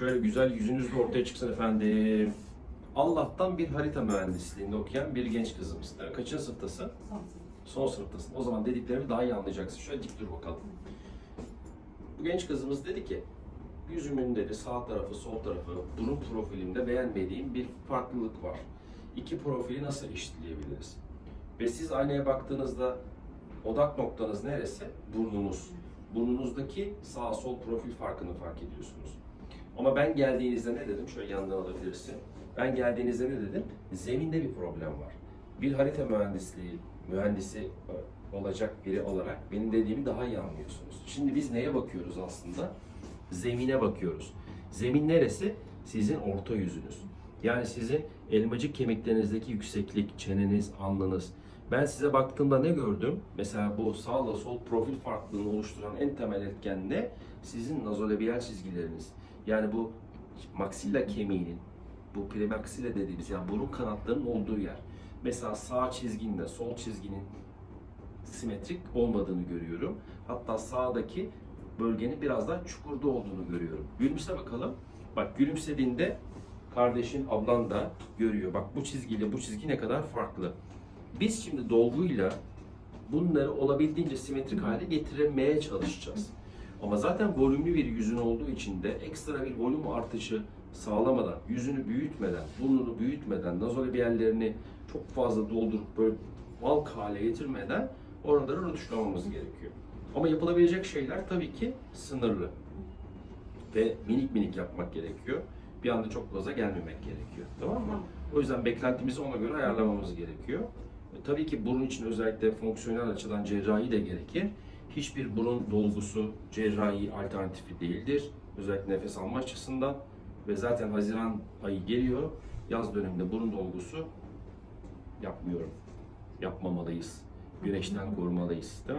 Şöyle güzel yüzünüz de ortaya çıksın efendim. Allah'tan bir harita mühendisliğinde okuyan bir genç kızımız. Kaçıncı sınıftasın? Son sınıftasın. O zaman dediklerimi daha iyi anlayacaksın. Şöyle dik dur bakalım. Bu genç kızımız dedi ki, yüzümün dedi sağ tarafı, sol tarafı, burun profilimde beğenmediğim bir farklılık var. İki profili nasıl eşitleyebiliriz? Ve siz aynaya baktığınızda odak noktanız neresi? Burnunuz. Burnunuzdaki sağ sol profil farkını fark ediyorsunuz. Ama ben geldiğinizde ne dedim? Şöyle yandan alabilirsin. Ben geldiğinizde ne dedim? Zeminde bir problem var. Bir harita mühendisliği, mühendisi e, olacak biri olarak benim dediğimi daha iyi anlıyorsunuz. Şimdi biz neye bakıyoruz aslında? Zemine bakıyoruz. Zemin neresi? Sizin orta yüzünüz. Yani sizin elmacık kemiklerinizdeki yükseklik, çeneniz, alnınız. Ben size baktığımda ne gördüm? Mesela bu sağla sol profil farklılığını oluşturan en temel etken ne? Sizin nazolabiyal çizgileriniz. Yani bu maksilla kemiğinin, bu premaksilla dediğimiz yani burun kanatlarının olduğu yer. Mesela sağ çizginde sol çizginin simetrik olmadığını görüyorum. Hatta sağdaki bölgenin biraz daha çukurda olduğunu görüyorum. Gülümse bakalım. Bak gülümsediğinde kardeşin, ablan da görüyor. Bak bu çizgiyle bu çizgi ne kadar farklı. Biz şimdi dolguyla bunları olabildiğince simetrik hale getirmeye çalışacağız. Ama zaten volümlü bir yüzün olduğu için de ekstra bir volüm artışı sağlamadan, yüzünü büyütmeden, burnunu büyütmeden, nazolabiyallerini çok fazla doldurup böyle balk hale getirmeden oraları rötuşlamamız gerekiyor. Ama yapılabilecek şeyler tabii ki sınırlı ve minik minik yapmak gerekiyor. Bir anda çok gaza gelmemek gerekiyor. Tamam mı? O yüzden beklentimizi ona göre ayarlamamız gerekiyor. E, tabii ki burun için özellikle fonksiyonel açıdan cerrahi de gerekir. Hiçbir burun dolgusu cerrahi alternatifi değildir. Özellikle nefes alma açısından. Ve zaten Haziran ayı geliyor. Yaz döneminde burun dolgusu yapmıyorum. Yapmamalıyız. Güneşten korumalıyız. Değil mi?